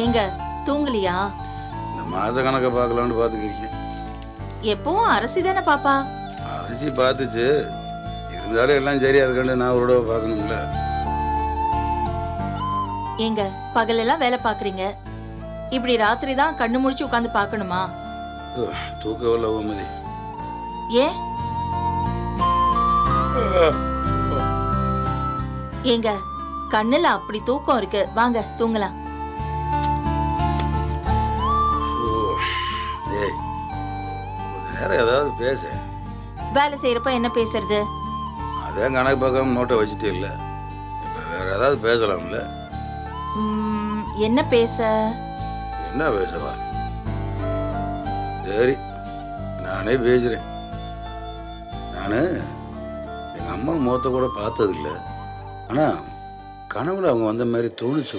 ஏங்க தூங்கலியா? இந்த மாத கணக்கை பார்க்கலான்னு பார்த்துக்கிறீங்க எப்பவும் அரசி தானே பாப்பா? அரிசி பார்த்துச்சு. இருந்தாலும் எல்லாம் சரியா இருக்கான்னு நான் ஒரு தடவை பார்க்கணும்ல. ஏங்க பகலெல்லாம் வேலை பாக்குறீங்க இப்படி ராத்திரி தான் கண்ணு முழிச்சு உட்காந்து பார்க்கணுமா? தூக்கம் வரல கோமதி ஏன் ஏங்க கண்ணுல அப்படி தூக்கம் இருக்கு. வாங்க தூங்கலாம். நேரம் ஏதாவது பேச. வேலை செய்யறப்ப என்ன பேசுறது? அதான் கணக்கு பார்க்காம நோட்டை வச்சுட்டே இல்லை. இப்போ வேற ஏதாவது பேசலாம்ல. ம், என்ன பேச? என்ன பேசவா? சரி நானே பேசுகிறேன் நான் எங்கள் அம்மா முகத்தை கூட பார்த்ததில்ல. ஆனால் கனவுல அவங்க வந்த மாதிரி தோணுச்சு